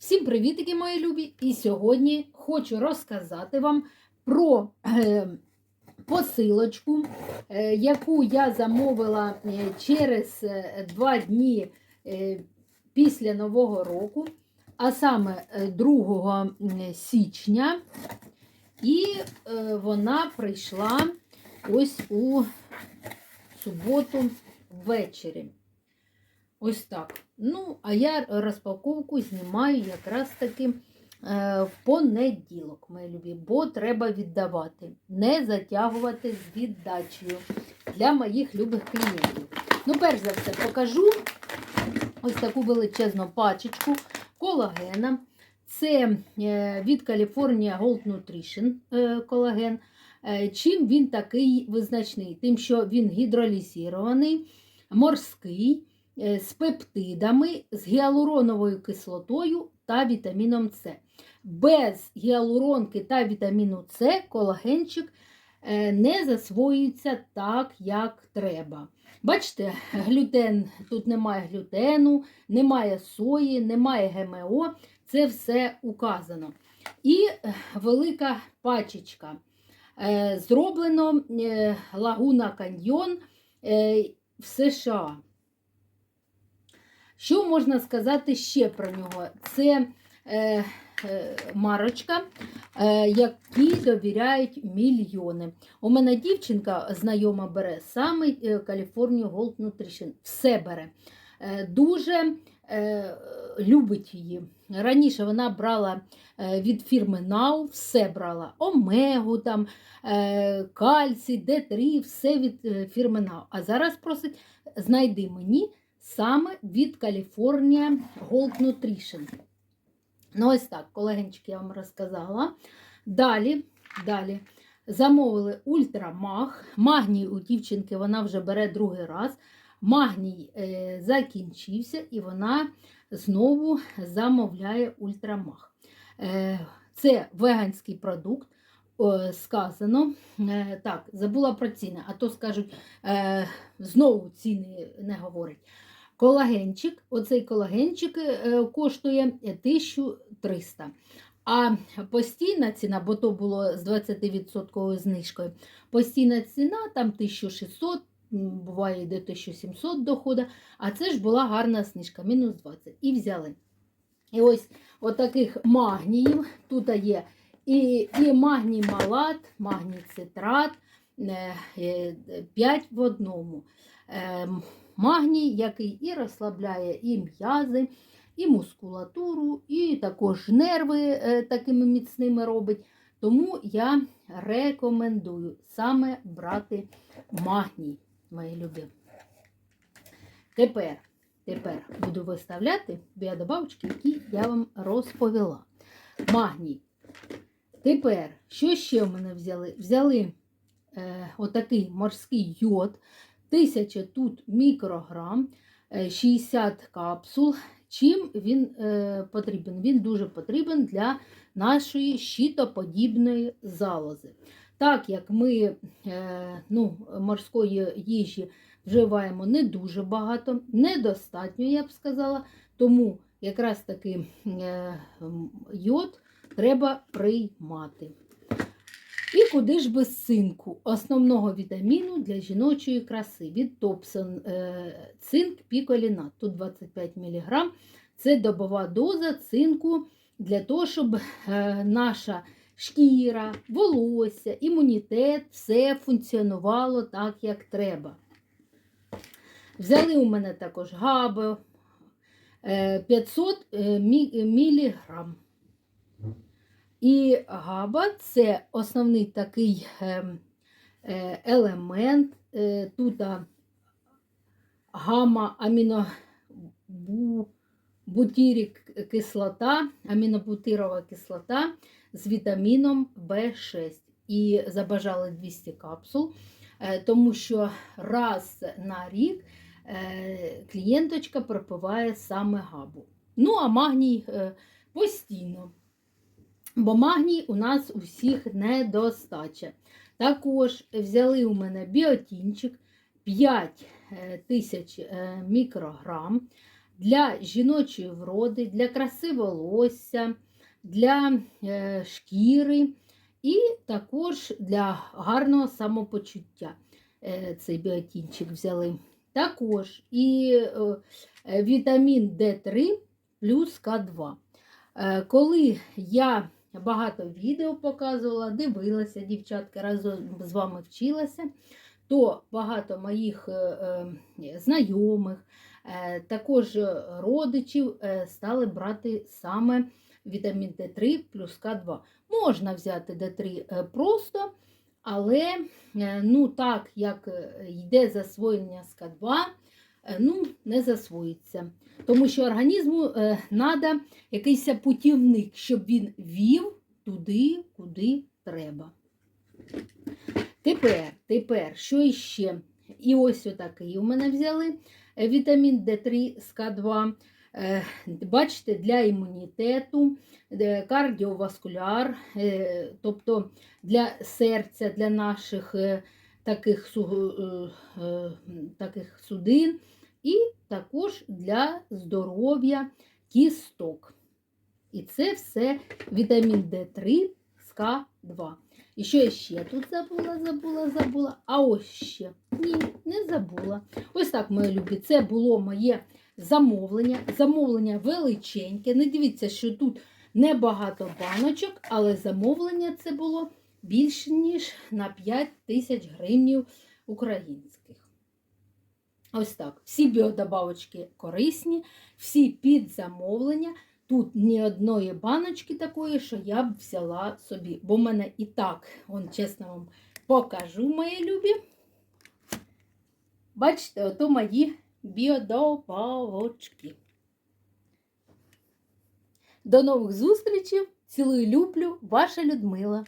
Всім привітики, мої любі! І сьогодні хочу розказати вам про е, посилочку, е, яку я замовила е, через два дні після Нового року, а саме е, 2 січня. І вона прийшла ось у суботу ввечері. Ось так. Ну, а я розпаковку знімаю якраз таки е, в понеділок, мої любі, бо треба віддавати, не затягувати з віддачею для моїх любих клієнтів. Ну, перш за все, покажу ось таку величезну пачечку колагена. Це е, від California Gold Nutrition е, колаген. Чим він такий визначний? Тим, що він гідролізований, морський, з пептидами, з гіалуроновою кислотою та вітаміном С. Без гіалуронки та вітаміну С колагенчик е, не засвоюється так, як треба. Бачите, глютен, тут немає глютену, немає сої, немає ГМО, це все указано. І е, велика пачечка. Е, Зроблено е, Лагуна Каньйон е, в США. Що можна сказати ще про нього? Це е, е, марочка, е, якій довіряють мільйони. У мене дівчинка знайома бере саме е, California Gold Nutrition. Все бере. Е, дуже е, любить її. Раніше вона брала е, від фірми Now, все брала. Омегу, там, е, кальцій, Д3, все від е, фірми Now. А зараз просить, знайди мені саме від California Gold Nutrition. Ну, ось так, колегенчики, я вам розказала. Далі, далі. Замовили ультрамаг. Магній у дівчинки вона вже бере другий раз. Магній е, закінчився і вона знову замовляє ультрамаг. Е, це веганський продукт. Сказано. Е, так, забула про ціни, а то скажуть, е, знову ціни не говорять. Колагенчик, оцей колагенчик е, коштує 1300. А постійна ціна, бо то було з 20% знижкою, постійна ціна там 1600, буває йде 1700 дохода, а це ж була гарна знижка, мінус 20. І взяли. І ось отаких магніїв тут є і, і магній малат, магній цитрат, 5 в одному. Магній, який і розслабляє і м'язи, і мускулатуру, і також нерви е, такими міцними робить. Тому я рекомендую саме брати магній, мої любі. Тепер, тепер буду виставляти біодобавочки, які я вам розповіла. Магній. Тепер, що ще в мене взяли? Взяли е, отакий морський йод. 1000 тут мікрограм, е, 60 капсул. Чим він е, потрібен? Він дуже потрібен для нашої щитоподібної залози. Так як ми е, ну, морської їжі вживаємо не дуже багато, недостатньо, я б сказала, тому якраз таки е, йод треба приймати. І куди ж без цинку, основного вітаміну для жіночої краси від Топсон е, цинк піколінат. Тут 25 мг. Це добова доза цинку для того, щоб е, наша шкіра, волосся, імунітет все функціонувало так, як треба. Взяли у мене також габо е, 500 мг. І габа це основний такий е, е, елемент. Е, Тут гама амінобутирік кислота, амінобутирова кислота з вітаміном В6. І забажали 200 капсул, тому що раз на рік клієнточка пропиває саме габу. Ну, а магній постійно бо магній у нас у всіх недостача. Також взяли у мене біотінчик 5 тисяч мікрограм. для жіночої вроди, для краси волосся, для е, шкіри і також для гарного самопочуття. Е, цей біотінчик взяли. Також і е, е, вітамін D3 плюс К2. Е, Коли я багато відео показувала, дивилася, дівчатка, разом з вами вчилася, то багато моїх е, е, знайомих, е, також родичів стали брати саме вітамін D3 плюс К2. Можна взяти D3 е, просто, але ну, так як йде засвоєння з К2, е, ну, не засвоїться. Тому що організму треба якийсь путівник, щоб він вів туди, куди треба. Тепер, тепер, що іще? І ось отакий у мене взяли е, вітамін D3 з К2. Е, Бачите, для імунітету, е, кардіоваскуляр, тобто для серця, для наших таких, таких судин, і також для здоров'я кісток. І це все вітамін D3 з К2. І що я ще тут забула, забула, забула. А ось ще. Ні, не забула. Ось так, мої любі, це було моє замовлення. Замовлення величеньке. Не дивіться, що тут небагато баночок, але замовлення це було більше, ніж на 5 тисяч гривнів українських. Ось так. Всі біодобавочки корисні, всі під замовлення. Тут ні одної баночки такої, що я б взяла собі. Бо в мене і так, он, чесно вам покажу, мої любі. Бачите, ото мої біодобавочки. До нових зустрічей. Цілую люблю, ваша Людмила.